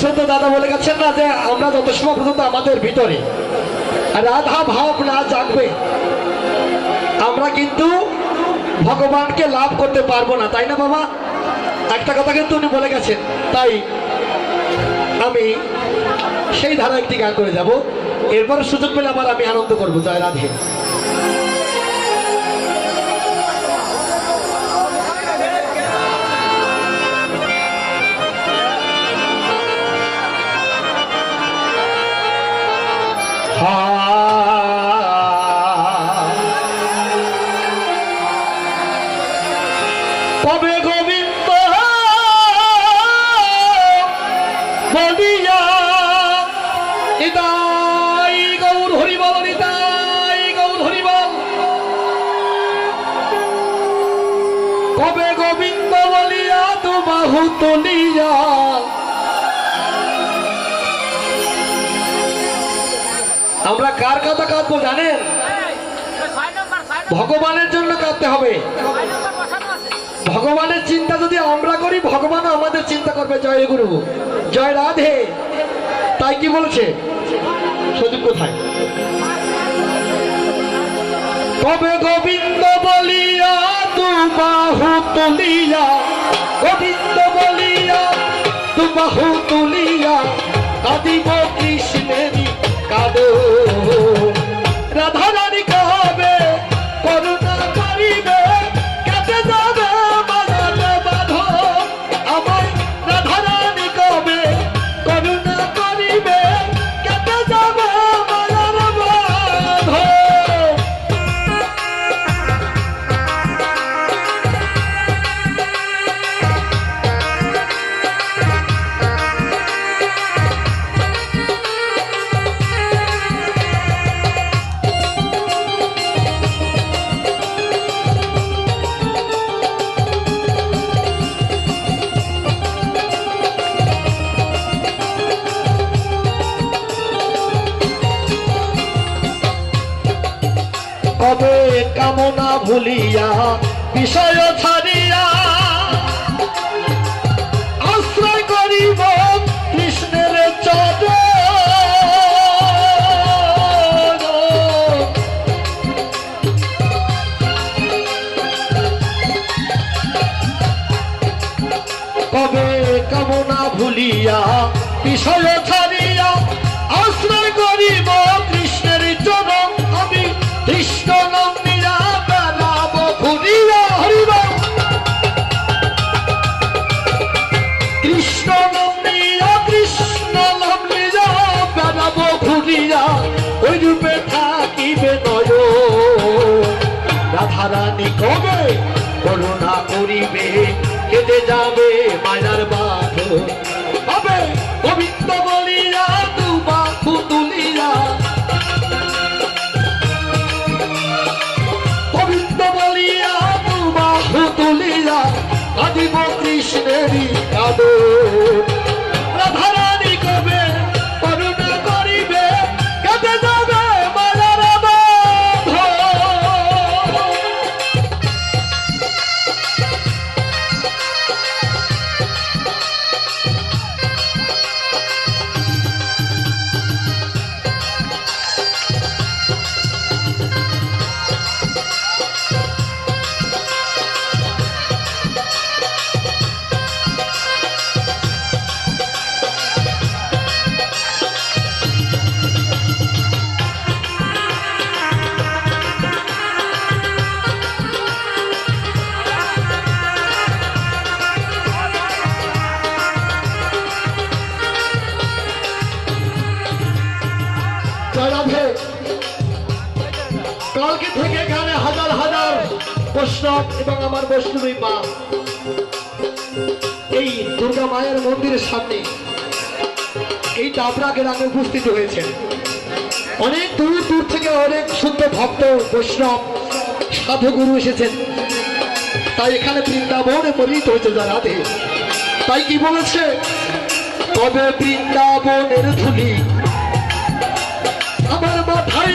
শ্রদ্ধা দাদা বলে গেছেন না যে আমরা যত সময় পর্যন্ত আমাদের ভিতরে রাধা ভাব না জাগবে, আমরা কিন্তু ভগবানকে লাভ করতে পারব না, তাই না বাবা? একটা কথা কিন্তু উনি বলে গেছেন, তাই আমি সেই ধারা একটি গান করে যাব। এরপর সুযোগ পেলে আবার আমি আনন্দ করব, জয় রাধে। তবে গোবিন্দ বলিয়া, নিতাই গৌর হরিবল, নিতাই গৌর হরিবল। কবে গোবিন্দ বলিয়া তু বাহু তুলিয়া আমরা কার কথা কাঁদবো জানেন? ভগবানের জন্য কাঁদতে হবে। ভগবানের চিন্তা যদি আমরা করি ভগবান আমাদের চিন্তা করবে, জয় গুরু, জয় রাধে। তাই কি বলছে? সজীব কোথায়? কবে গোবিন্দ বলিয়া তু বাহু তুলিয়া, গোবিন্দ বলিয়া তু বাহু তুলিয়া, কাঁদিব কৃষ্ণেরই কামনা ভুলিয়া, বিষয় ছাড়িয়া আশ্রয় করিব কৃষ্ণের চরণ। কবে কামনা ভুলিয়া, বিষয় ছাড়িয়া আশ্রয় করিব ঘুরিয়া ওই রূপে থাকিবে নয় রাধারানী কবে করুণা করিবে? কেটে যাবে মায়ার বৈষ্ণব এবং আমার বৈষ্ণবী মা। এই দুর্গা মায়ের মন্দিরের সামনে এই ডাবরা গ্রামে উপস্থিত হয়েছেন। অনেক দূর দূর থেকে অনেক শুদ্ধ ভক্ত, বৈষ্ণব সাধুগুরু এসেছেন। তাই এখানে বৃন্দাবনে পরিণত হয়েছে যা রাধে তাই কি বলেছে? তবে বৃন্দাবনের ধুলি আমার মাথায়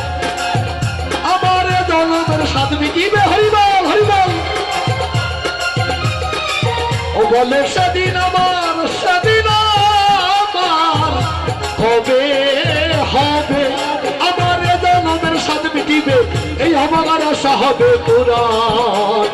সাথ মিটিবে হরিবল হরিবল? ও বলে, সেদিন আমার সেদিন আমার, হবে হবে, আমার জন্মের সাথ মিটিবে এই আমার আশা হবে পুরাণ।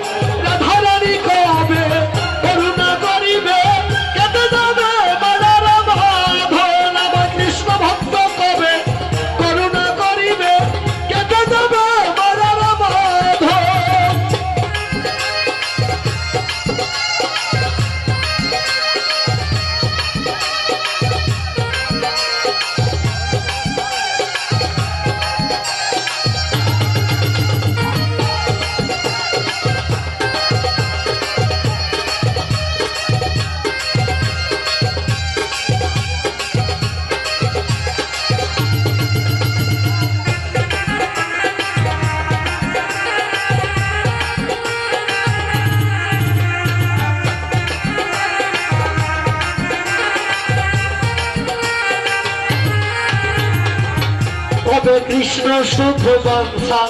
কৃষ্ণ শুভ বংশা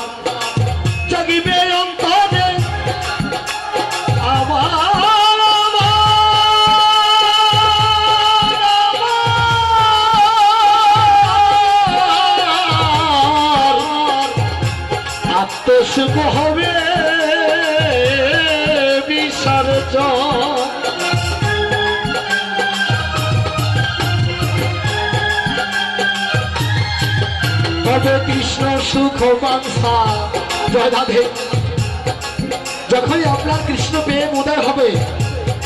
জাগিবে তবে কৃষ্ণ সুখ বাংসা জয় রাধে। যখনই আপনার কৃষ্ণ প্রেম উদয় হবে,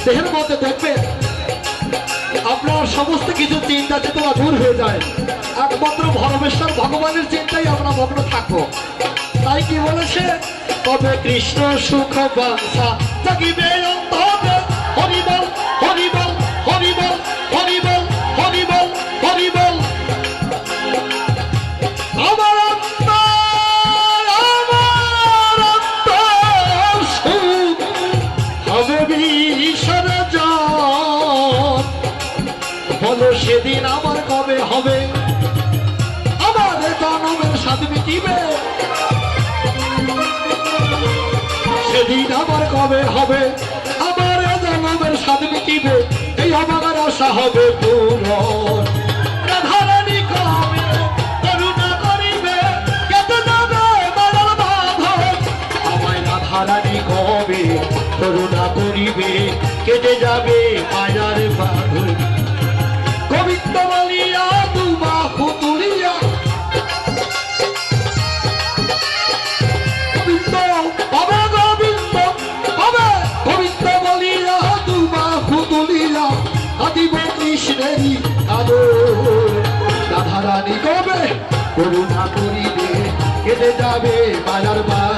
দেহের মধ্যে দেখবেন আপনার সমস্ত কিছু চিন্তা চেতনা দূর হয়ে যায়। একমাত্র ভরমেশ্বর ভগবানের চিন্তাই আমরা মগ্ন থাকব। তাই কি বলেছে? তবে কৃষ্ণ সুখ বাংসা হরিবল হরিবল হরিবল হরিবল। হবে। আমার জনমের সাথে মিটিবে। সেদিন আমার কবে হবে? আমার জনমের সাথে মিটিবে। এই আমার আশা হবে কবে করুণা করিবে? কেটে যাবে মারার বাঁধন। করিবে যাবে মায়ার বা